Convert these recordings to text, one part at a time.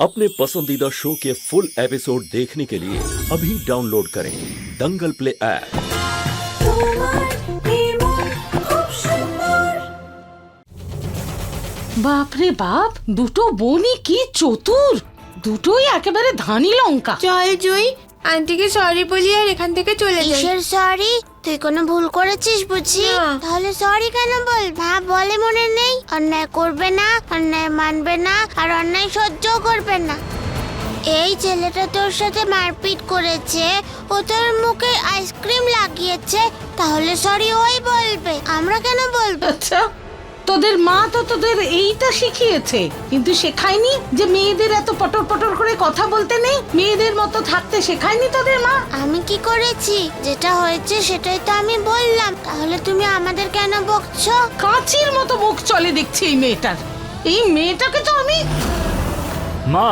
अपने पसंदीदा शो के फुल एपिसोड देखने के लिए अभी डाउनलोड करें दंगल प्ले ऐप তোমার নির্মল খুব সুন্দর বাপরে বাপ দুটো বোনই কি চতুর দুটোই একেবারে ধানি লঙ্কা চল জুই আন্টিকে সরি বলি আর এখান থেকে চলে যাই। কিসের সরি তুই কোনো ভুল করেছিস বুঝি? না। তাহলে সরি কেন বল? মা বলে মনে নেই। অন্যায় করবে না অন্যায় মানবে না আর অন্যায় সহ্য করবে না। এই ছেলেটা তোর সাথে মারপিট করেছে ও তোর মুখে আইসক্রিম লাগিয়েছে তাহলে সরি ওই বলবে। আমরা কেন বলব? আচ্ছা। তোদের মা তো তোদের এইটা শিখিয়েছে। কিন্তু শেখায়নি যে মেয়েদের এত পটর পটর করে কথা বলতে নেই? মেয়েদের মতো থাকতে শেখায়নি তোদের মা? আমি কি করেছি? যেটা হয়েছে সেটাই তো আমি বললাম। তাহলে তুমি আমাদের কেন বকছো? কাঁচির মতো মুখ চলে দেখছি এই মেয়েটার। এই মেয়েটাকে তো আমি মা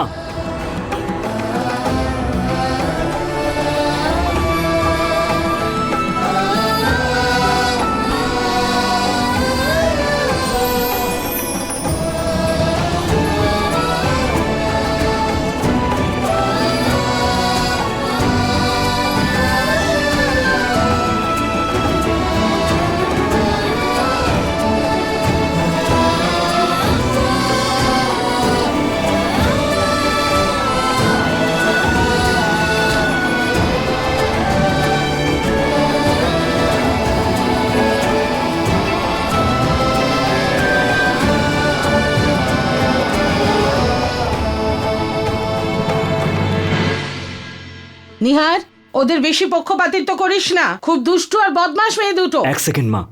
নিহার ওদের বেশি পক্ষপাতিত্ব করিস না। খুব দুষ্টু আর বদমাস মেয়ে দুটো। এক সেকেন্ড মা।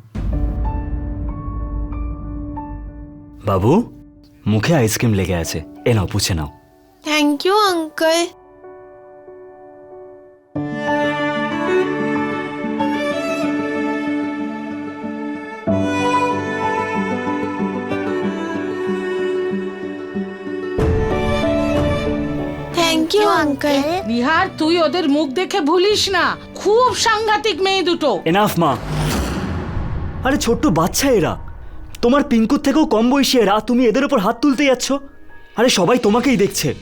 বাবু মুখে আইসক্রিম লেগে আছে। এ নাও পুছে নাও। Thank you uncle uncle Nihar তুই ওদের মুখ দেখে ভুলিস না। খুব সাংঘাতিক মেয়ে দুটো। এনাফ মা। আরে ছোট্ট বাচ্চা এরা। তোমার পিঙ্কুর থেকেও কম বয়সী এরা তুমি এদের উপর হাত তুলতে যাচ্ছ। আরে সবাই তোমাকেই দেখছে।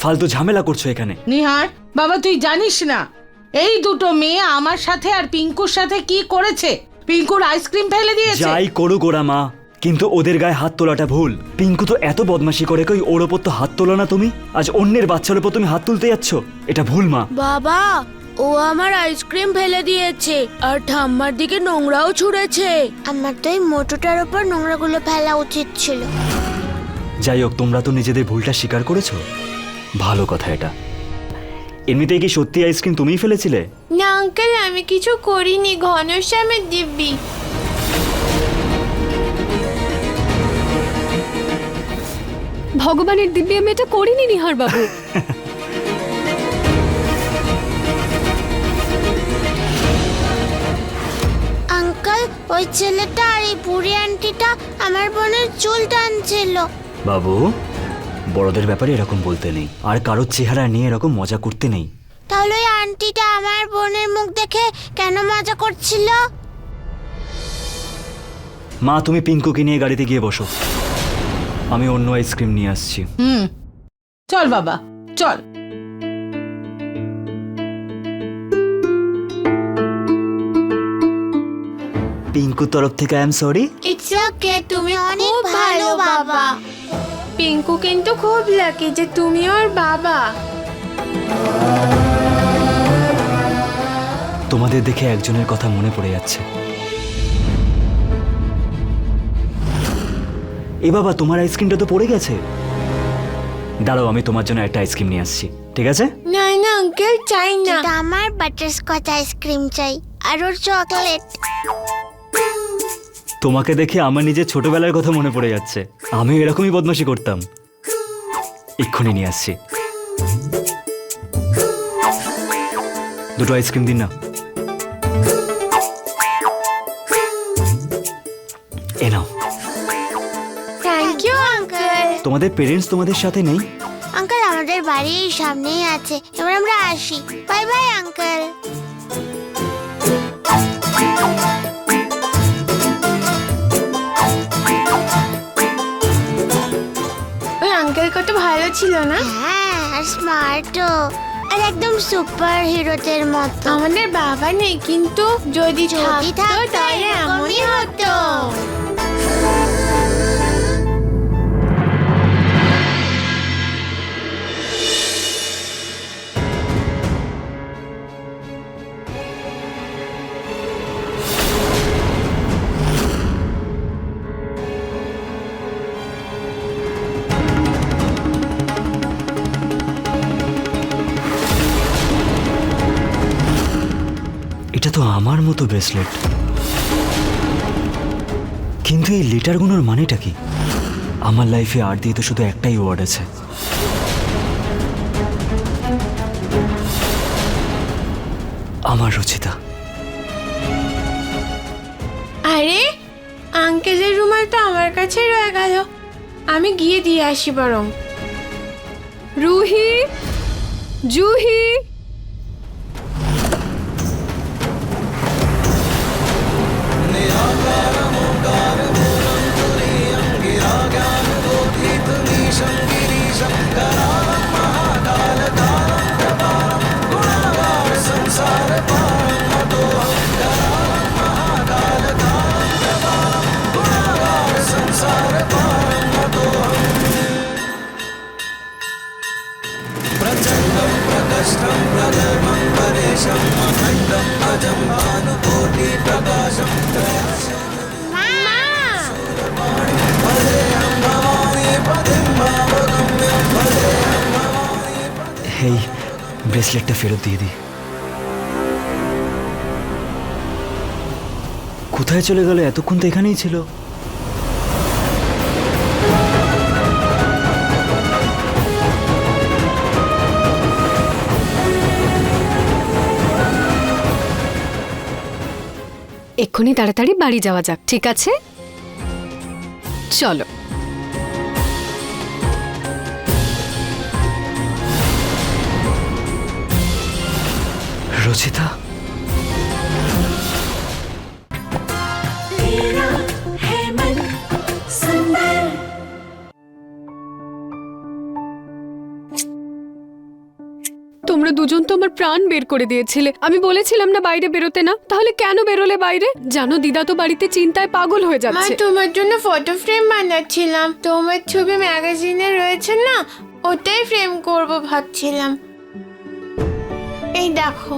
ফালতু ঝামেলা করছ এখানে। নিহার বাবা তুই জানিস না এই দুটো মেয়ে আমার সাথে আর পিঙ্কুর সাথে কি করেছে? পিঙ্কুর আইসক্রিম ফেলে দিয়েছে। যাই করুক ওরা মা। কিন্তু ওদের গায়ে হাত তোলাটা ভুল। পিঙ্কু তো এত বদমাশি করে কই ওর ওপর তো হাত তোলো না তুমি? আজ অন্যের বাচ্চার ওপর তুমি হাত তুলতে যাচ্ছ? এটা ভুল মা। বাবা ও আমার আইসক্রিম ফেলে দিয়েছে আর ঠাম্মার দিকে নোংরাও ছুঁড়েছে। আমার তো এই মোটোটার উপর নোংরাগুলো ফেলা উচিত ছিল। যাই হোক তোমরা তো নিজেদের ভুলটা স্বীকার করেছ। ভালো কথা এটা। এমনিতেই কি সত্যি আইসক্রিম তুমিই ফেলেছিলে? না আঙ্কেল আমি কিছু করিনি। ঘনশ্যামের দিব্যি। ভগবানের দিব্যি আমি এটা করিনি নিহার বাবু। আঙ্কেল ওই ছেলেটা আর এই বুড়ি আন্টিটা আমার বোনের চুল টানছিল। বাবু বড়দের ব্যাপারে এরকম বলতে নেই। আর কারোর চেহারা নিয়ে এরকম মজা করতে নেই। তাহলে ওই আন্টিটা আমার বোনের মুখ দেখে কেন মজা করছিল? মা তুমি পিঙ্কুকে নিয়ে গাড়িতে গিয়ে বসো। আমি অন্য আইসক্রিম নিয়ে আসছি। হুম। চল বাবা চল। পিঙ্কুর তরফ থেকে I am sorry. It's okay তুমি অনেক ভালো বাবা। পিঙ্কু কিন্তু খুব লাকি যে তুমি ওর বাবা। তোমাদের দেখে একজনের কথা মনে পড়ে যাচ্ছে। এ বাবা তোমার আইসক্রিমটা তো পড়ে গেছে। দাঁড়াও আমি তোমার জন্য একটা আইসক্রিম নিয়ে আসছি ঠিক আছে? না না আঙ্কেল চাই না। কিন্তু আমার বাটারস্কচ আইসক্রিম চাই আর ওর চকলেট তোমাকে দেখে আমার নিজের ছোটবেলার কথা মনে পড়ে যাচ্ছে। আমি এরকমই বদমাশি করতাম। এক্ষুনি নিয়ে আসছি। দুটো আইসক্রিম দিন না। এ নাও। তোমাদের পেরেন্টস তোমাদের সাথে নেই? আঙ্কেল আমাদের বাড়ির সামনেই আছে। এবার আমরা আসি। Bye bye uncle. ওই আঙ্কেল কত ভালো ছিল না? হ্যাঁ আর স্মার্টও আর একদম সুপার হিরোদের মতো। আমাদের বাবা নেই কিন্তু যদি যদি থাকতো থাকতো তাহলে এমনই এরকমই হতো। এটা তো আমার মতো ব্রেসলেট। কিন্তু এই লেটারগুলোর মানেটা কি? আমার লাইফে আর দিয়ে তো শুধু একটাই ওয়ার্ড আছে। আমার রচিতা। আরে, আঙ্কেলের তো আমার কাছে রয়ে গেল। আমি গিয়ে দিয়ে আসি বরং। রুহি, জুহি। ব্রেসলেটটা ফেরত দিয়ে দিই। কোথায় চলে গেল? এতক্ষণ তো এখানেই ছিল। এক্ষুনি তাড়াতাড়ি বাড়ি যাওয়া যাক, ঠিক আছে? চলো। রচিতা। তোমরা দুজন তো আমার প্রাণ বের করে দিয়েছিলে। আমি বলেছিলাম না বাইরে বেরোতে না তাহলে কেন বেরোলে বাইরে? জানো দিদা তো বাড়িতে চিন্তায় পাগল হয়ে মা যাচ্ছে। তোমার জন্য ফটো ফ্রেম বানাচ্ছিলাম। তোমার ছবি ম্যাগাজিনে রয়েছে না ওটাই ফ্রেম করব ভাবছিলাম। এই দেখো।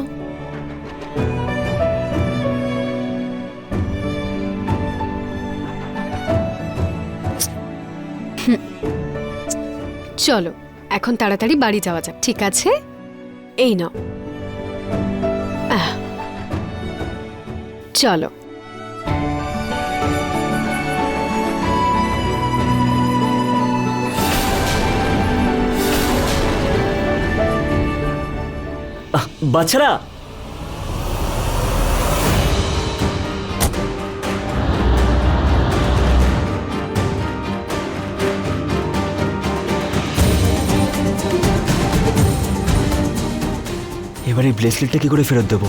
চলো এখন তাড়াতাড়ি বাড়ি যাওয়া যাক ঠিক আছে? এই নাও। চলো। বাচ্চারা? এবার এই ব্রেসলেটটা কি করে ফেরত দেবো?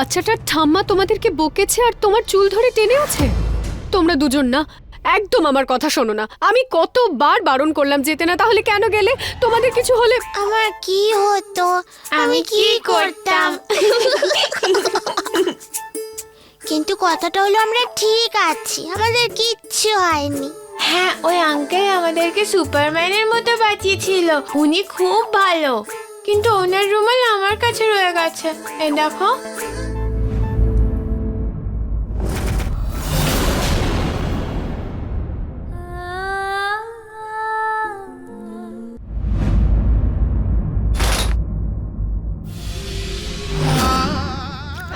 বাচ্চাটার ঠাম্মা তোমাদেরকে বকেছে আর তোমার চুল ধরে টেনে আছে? তোমরা দুজন না একদম আমার কথা শোনো না। আমি কতবার বারণ করলাম যেতে না তাহলে কেন গেলে? তোমাদের কিছু হলে আমার কি হতো? আমি কি করতাম? কিন্তু কথাটা হলো আমরা ঠিক আছি। আমাদের কিচ্ছু হয়নি। হ্যাঁ ওই আঙ্কেল আমাদেরকে সুপারম্যানের মতো বাঁচিয়েছিল। উনি খুব ভালো। কিন্তু ওনার রুমাল আমার কাছে রয়ে গেছে। এই দেখো।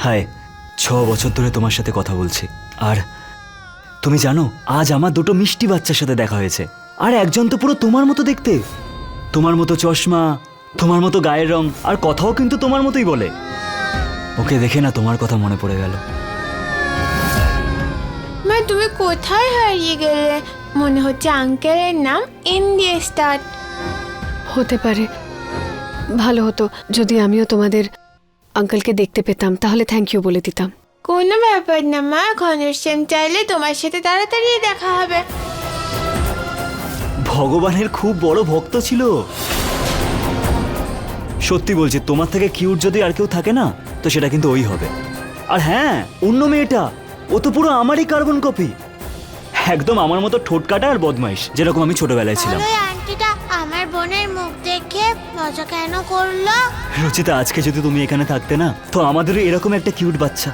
হায় ছ বছর ধরে তোমার সাথে কথা বলছি। আর তুমি জানো আজ আমার দুটো মিষ্টি বাচ্চার সাথে দেখা হয়েছে। আর একজন তো পুরো তোমার মতো দেখতে। তোমার মতো চশমা তোমার মতো গায়ের রং আর কথাও কিন্তু তোমার মতোই বলে। ওকে দেখে না তোমার কথা মনে পড়ে গেল। মা তুমি কোথায় হারিয়ে গেলে? মনে হচ্ছে আঙ্কেলের নাম এন দিয়ে স্টার্ট হতে পারে। ভালো হতো যদি আমিও তোমাদের আঙ্কেলকে দেখতে পেতাম তাহলে থ্যাংক ইউ বলে দিতাম। কোনো ব্যাপার না মা। ঘনশ্যাম চাইলে তোমার সাথে তাড়াতাড়ি দেখা হবে। ভগবানের খুব বড় ভক্ত ছিল। সত্যি বলছি তোমার থেকে কিউট যদি আর কেউ থাকে না তো সেটা কিন্তু ওই হবে। আর হ্যাঁ অন্য মেয়েটা ও তো পুরো আমারই কার্বন কপি একদম আমার মতো ঠোঁটকাটা আর বদমাইশ যেরকম আমি ছোটবেলায় ছিলাম। আমার বোনের মুখ দেখে মজা কেন করল? রচিতা, আজকে যদি তুমি এখানে থাকতে না, তো আমাদেরও এরকম একটা কিউট বাচ্চা।